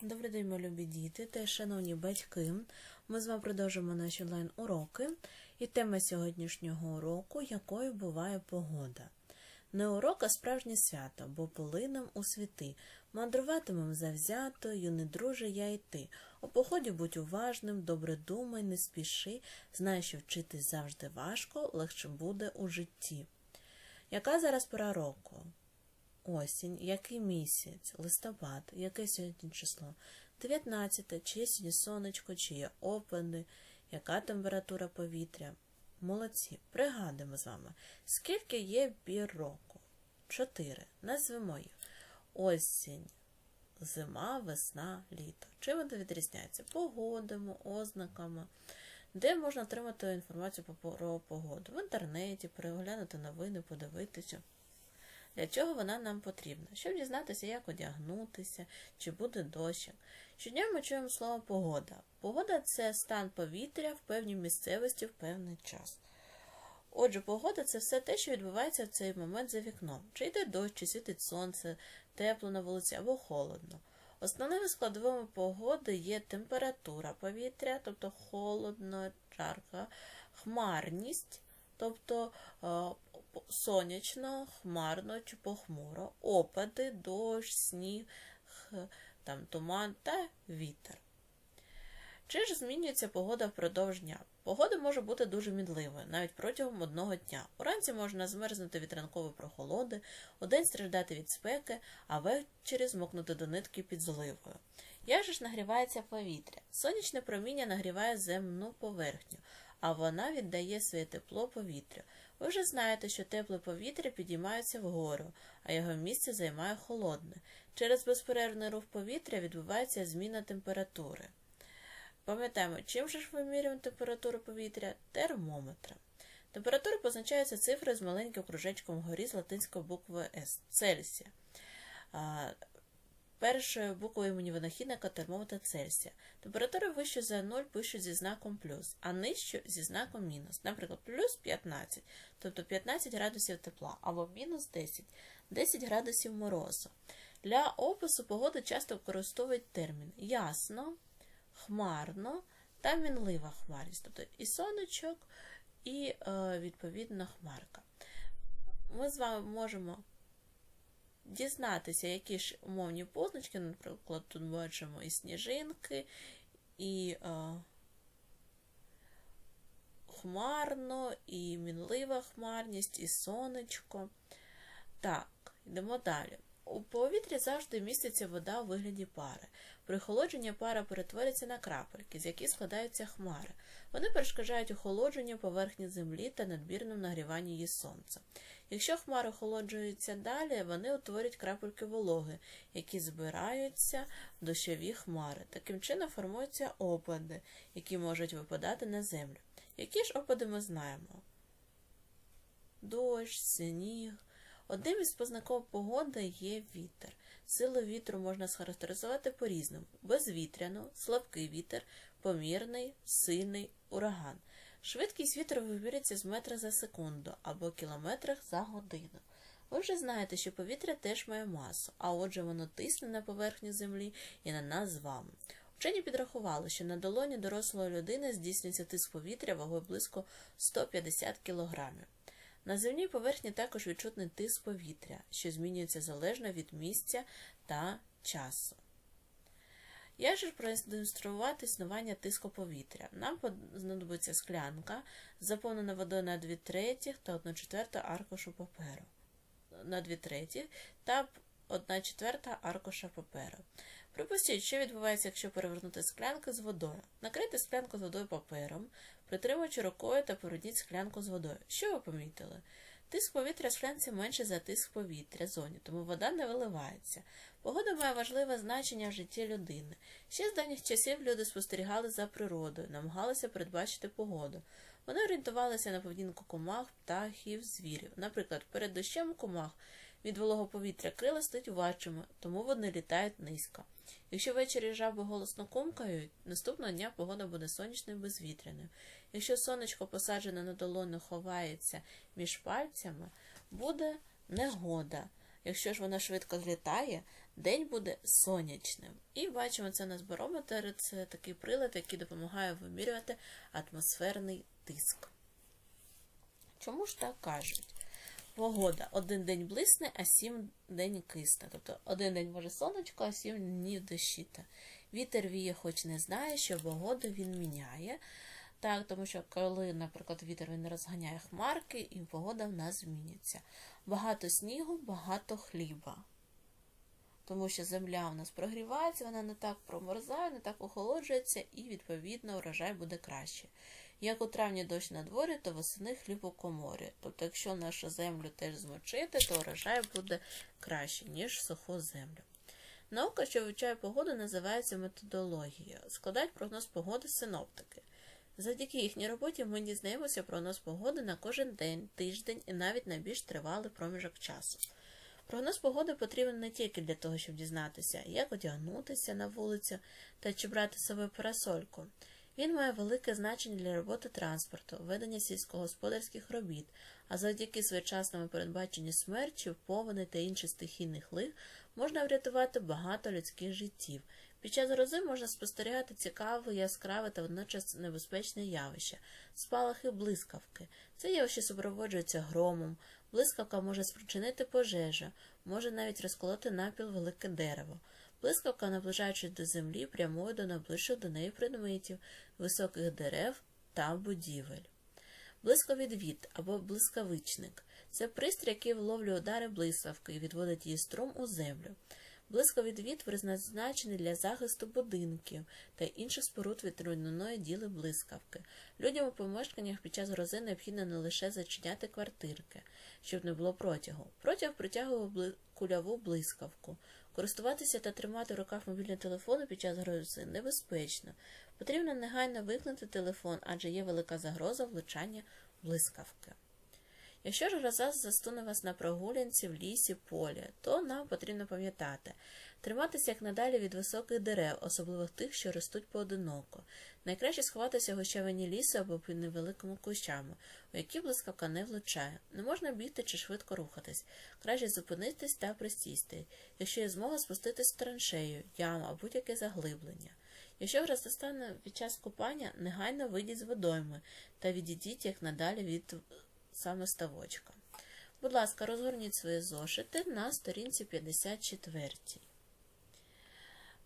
Добрий день, мої любі діти та шановні батьки. Ми з вами продовжимо наші онлайн-уроки. І тема сьогоднішнього уроку якою буває погода. Не урок, а справжнє свято, бо полинем у світи. Мандруватимем завзято, юний друже, я й ти. У поході будь уважним, добре думай, не спіши. Знай, що вчитись завжди важко, легше буде у житті. Яка зараз пора року? Осінь, який місяць, листопад, яке сьогодні число? 19, чи є сьогодні сонечко, чи є опади, яка температура повітря? Молодці, пригадуємо з вами, скільки є пір року? Чотири. Назвемо їх. Осінь, зима, весна, літо. Чим вони відрізняються? Погодами, ознаками. Де можна отримати інформацію про погоду? В інтернеті, переглянути новини, подивитися. Для чого вона нам потрібна? Щоб дізнатися, як одягнутися, чи буде дощ. Щодня ми чуємо слово погода. Погода це стан повітря в певній місцевості в певний час. Отже, погода це все те, що відбувається в цей момент за вікном. Чи йде дощ, чи світить сонце, тепло на вулиці або холодно. Основними складовими погоди є температура повітря, тобто холодно, жарко, хмарність, тобто сонячно, хмарно чи похмуро, опади, дощ, сніг, там, туман та вітер. Чи ж змінюється погода впродовж дня? Погода може бути дуже мідливою, навіть протягом одного дня. Уранці можна змерзнути від ранкової прохолоди, удень страждати від спеки, а ввечері змокнути до нитки під зливою. Як же ж нагрівається повітря? Сонячне проміння нагріває земну поверхню, а вона віддає своє тепло повітрю. Ви вже знаєте, що тепле повітря підіймається вгору, а його місце займає холодне. Через безперервний рух повітря відбувається зміна температури. Пам'ятаємо, чим же ж вимірюємо температуру повітря? Термометром. Температура позначається цифрою з маленьким кружечком вгорі з латинської букви С Цельсія. Першою буквою імені винахідника термометр Цельсія. Температура вища за 0 пишуть зі знаком плюс, а нижчу зі знаком мінус. Наприклад, плюс 15, тобто 15 градусів тепла, або мінус 10, 10 градусів морозу. Для опису погоди часто використовують термін ясно, хмарно та мінлива хмарність, тобто і сонечок, і, е, відповідно, хмарка. Ми з вами можемо дізнатися, які ж умовні позначки, наприклад, тут бачимо і сніжинки, і е, хмарно, і мінлива хмарність, і сонечко. Так, йдемо далі. У повітрі завжди міститься вода у вигляді пари. При охолодженні пара перетворюється на крапельки, з яких складаються хмари. Вони перешкоджають охолодженню поверхні землі та надмірному нагріванні її сонця. Якщо хмари охолоджуються далі, вони утворюють крапельки вологи, які збираються в дощові хмари. Таким чином формуються опади, які можуть випадати на землю. Які ж опади ми знаємо? Дощ, сніг. Одним із познаків погоди є вітер. Силу вітру можна схарактеризувати по-різному: безвітряно, слабкий вітер, помірний, сильний ураган. Швидкість вітру вимірюється з метра за секунду або кілометрах за годину. Ви вже знаєте, що повітря теж має масу, а отже, воно тисне на поверхню землі і на нас з вами. Вчені підрахували, що на долоні дорослої людини здійснюється тиск повітря вагою близько 150 кг. На земній поверхні також відчутний тиск повітря, що змінюється залежно від місця та часу. Як же продемонструвати існування тиску повітря? Нам знадобиться склянка, заповнена водою на 2 третіх та 1 четверта аркушу паперу. На 2 треті та 1 четверта аркуша паперу. Припустіть, що відбувається, якщо перевернути склянку з водою. Накрийте склянку з водою папером, притримуючи рукою та поверніть склянку з водою. Що ви помітили? Тиск повітря в склянці менше за тиск повітря зоні, тому вода не виливається. Погода має важливе значення в житті людини. Ще з давніх часів люди спостерігали за природою, намагалися передбачити погоду. Вони орієнтувалися на поведінку комах, птахів, звірів. Наприклад, перед дощем комах від вологого повітря крила стають важчими, тому вони літають низько. Якщо ввечері жаби голосно комкають, наступного дня погода буде сонячною безвітряною. Якщо сонечко посаджене на долону ховається між пальцями, буде негода. Якщо ж вона швидко злітає, день буде сонячним. І бачимо, це у нас це такий прилад, який допомагає вимірювати атмосферний тиск. Чому ж так кажуть? Погода. Один день блисне, а сім день кисне. Тобто один день може сонечко, а сім днів дощита. Вітер віє, хоч не знає, що погоду він міняє. Так, тому що коли, наприклад, вітер він розганяє хмарки, і погода в нас змінюється. Багато снігу, багато хліба. Тому що земля у нас прогрівається, вона не так промерзає, не так охолоджується, і, відповідно, урожай буде краще. Як у травні дощ на дворі, то восени хліб у коморі. Тобто, якщо нашу землю теж змочити, то урожай буде краще, ніж суху землю. Наука, що вивчає погоду, називається методологією. Складають прогноз погоди синоптики. Завдяки їхній роботі ми дізнаємося прогноз погоди на кожен день, тиждень і навіть на більш тривалий проміжок часу. Прогноз погоди потрібен не тільки для того, щоб дізнатися, як одягнутися на вулицю та чи брати з собою парасольку. Він має велике значення для роботи транспорту, ведення сільськогосподарських робіт, а завдяки своєчасному передбаченню смерчів, повені та інших стихійних лих можна врятувати багато людських життів. Під час грози можна спостерігати цікаве, яскраве та водночас небезпечне явище спалахи блискавки. Це явище супроводжується громом. Блискавка може спричинити пожежу, може навіть розколоти напіл велике дерево. Блискавка, наближаючись до землі, прямує до найближчих до неї предметів, високих дерев та будівель. Блисковідвід або блискавичник це пристрій, який вловлює удари блискавки і відводить її струм у землю. Блисковідвід призначений для захисту будинків та інших споруд від руйнівної діли блискавки. Людям у помешканнях під час грози необхідно не лише зачиняти квартирки, щоб не було протягу. Протяг притягує кульову блискавку. Користуватися та тримати в руках мобільний телефон під час грози небезпечно. Потрібно негайно викликати телефон, адже є велика загроза влучання блискавки. Якщо ж гроза застуне вас на прогулянці в лісі, полі, то нам потрібно пам'ятати триматися як надалі від високих дерев, особливо тих, що ростуть поодиноко. Найкраще сховатися в гущавині лісу або під невеликими кущами, у які блискавка не влучає. Не можна бігти чи швидко рухатись. Краще зупинитись та пристісти. Якщо є змога спуститись в траншею, яму або будь-яке заглиблення. Якщо гроза стане під час купання, негайно вийдіть з водойми та відійдіть як надалі від саме ставочка. Будь ласка, розгорніть свої зошити на сторінці 54.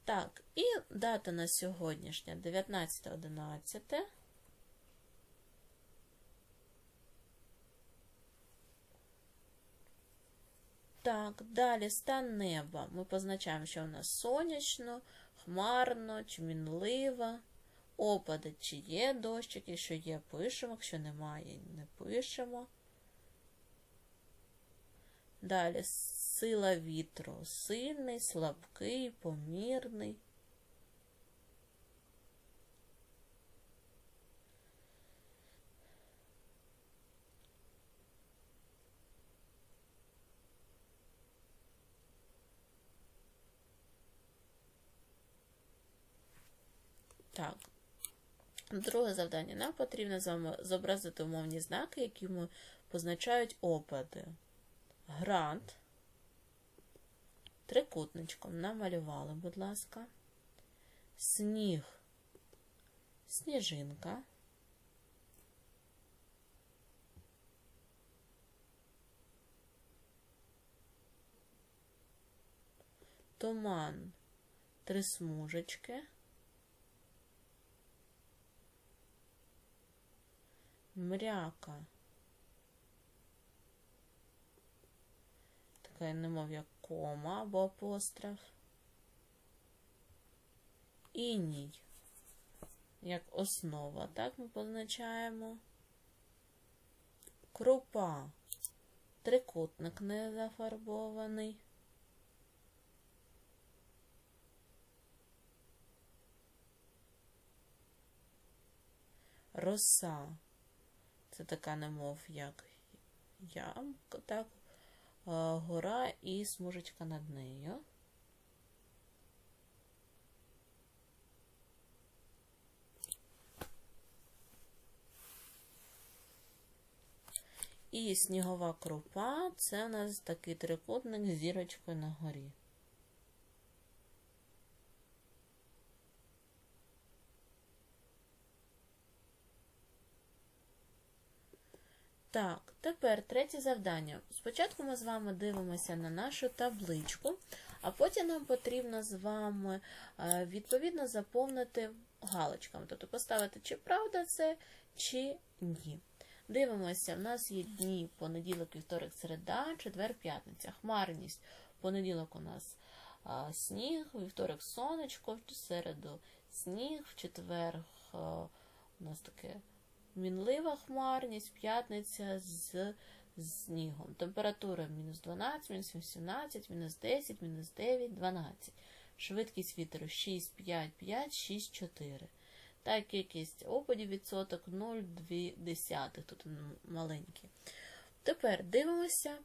Так, і дата на сьогоднішня 19.11. Так, далі стан неба. Ми позначаємо, що у нас сонячно, хмарно, чи мінливо. Опади, чи є дощик, якщо є, пишемо, якщо немає, не пишемо. Далі сила вітру сильний, слабкий, помірний. Так, Друге завдання. Нам потрібно зобразити умовні знаки, які позначають опади. Грант. Трикутничком намалювали, будь ласка. Сніг, сніжинка. Туман, три смужечки. Мряка. Така немов як кома або апостроф. Іній, як основа, так ми позначаємо. Крупа, трикутник не зафарбований. Роса. Це така немов як ямка, так, гора і смужечка над нею. І снігова крупа це у нас такий трикутник з зірочкою на горі. Так, тепер третє завдання. Спочатку ми з вами дивимося на нашу табличку, а потім нам потрібно з вами е, відповідно заповнити галочками, тобто поставити, чи правда це, чи ні. Дивимося, в нас є дні понеділок, вівторок, середа, четвер, п'ятниця. Хмарність. Понеділок у нас а, сніг, вівторок сонечко, в середу сніг, в четвер а, у нас таке мінлива хмарність, п'ятниця з снігом. Температура мінус 12, мінус 18, мінус 10, мінус 9, 12. Швидкість вітру 6, 5, 5, 6, 4. Та кількість опадів відсоток 0,2. Тут маленький. Тепер дивимося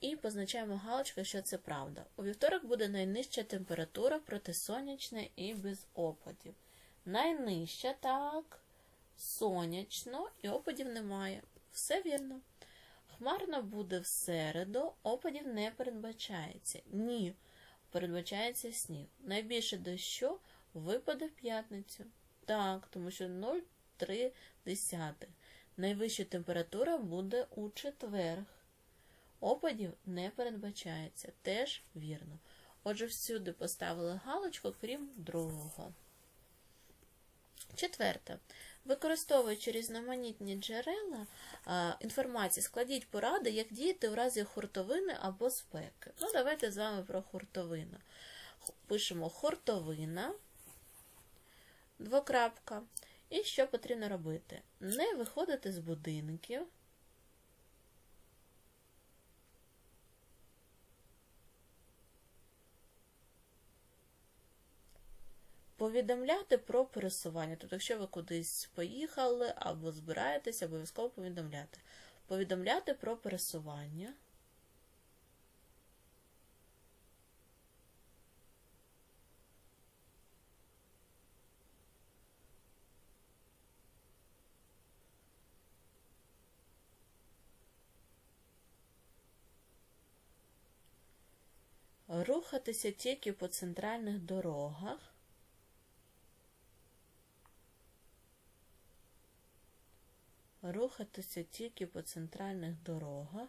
і позначаємо галочкою, що це правда. У вівторок буде найнижча температура протисонячна і без опадів. Найнижча, так, сонячно і опадів немає. Все вірно. Хмарно буде в середу, опадів не передбачається. Ні, передбачається сніг. Найбільше дощу випаде в п'ятницю. Так, тому що 0,3. Найвища температура буде у четверг. Опадів не передбачається. Теж вірно. Отже, всюди поставили галочку, крім другого. Четверте. Використовуючи різноманітні джерела інформації, складіть поради, як діяти в разі хуртовини або спеки. Ну, давайте з вами про хуртовину. Пишемо хуртовина, двокрапка. І що потрібно робити? Не виходити з будинків. Повідомляти про пересування. Тобто, якщо ви кудись поїхали або збираєтесь, обов'язково повідомляти. Повідомляти про пересування. Рухатися тільки по центральних дорогах. Рухатися тільки по центральних дорогах.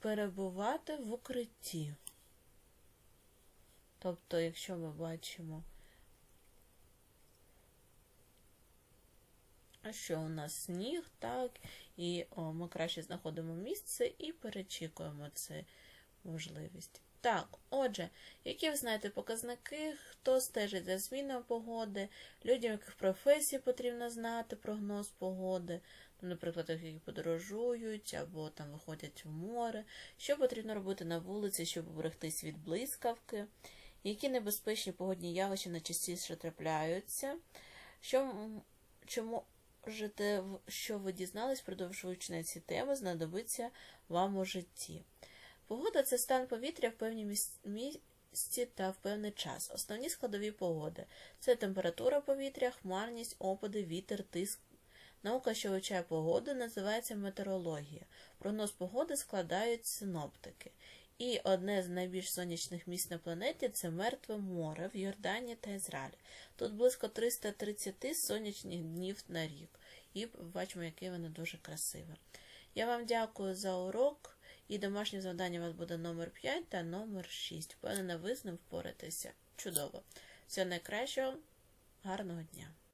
Перебувати в укритті. Тобто, якщо ми бачимо, що у нас сніг, так, і о, ми краще знаходимо місце і перечікуємо цю можливість. Так, отже, які ви знаєте показники, хто стежить за зміною погоди, людям, яких професій потрібно знати прогноз погоди, ну, наприклад, які подорожують або там виходять в море, що потрібно робити на вулиці, щоб уберегтись від блискавки, які небезпечні погодні явища найчастіше трапляються, що, чому можете, що ви дізнались, продовжуючи на ці теми, знадобиться вам у житті. Погода це стан повітря в певній місці та в певний час. Основні складові погоди це температура повітря, хмарність, опади, вітер, тиск. Наука, що вивчає погоду, називається метеорологія. Прогноз погоди складають синоптики. І одне з найбільш сонячних місць на планеті це Мертве море в Йорданії та Ізраїлі. Тут близько 330 сонячних днів на рік. І бачимо, яке воно дуже красиве. Я вам дякую за урок. І домашнє завдання у вас буде номер 5 та номер 6. Впевнена, ви з ним впоратеся. Чудово! Всього найкращого, гарного дня!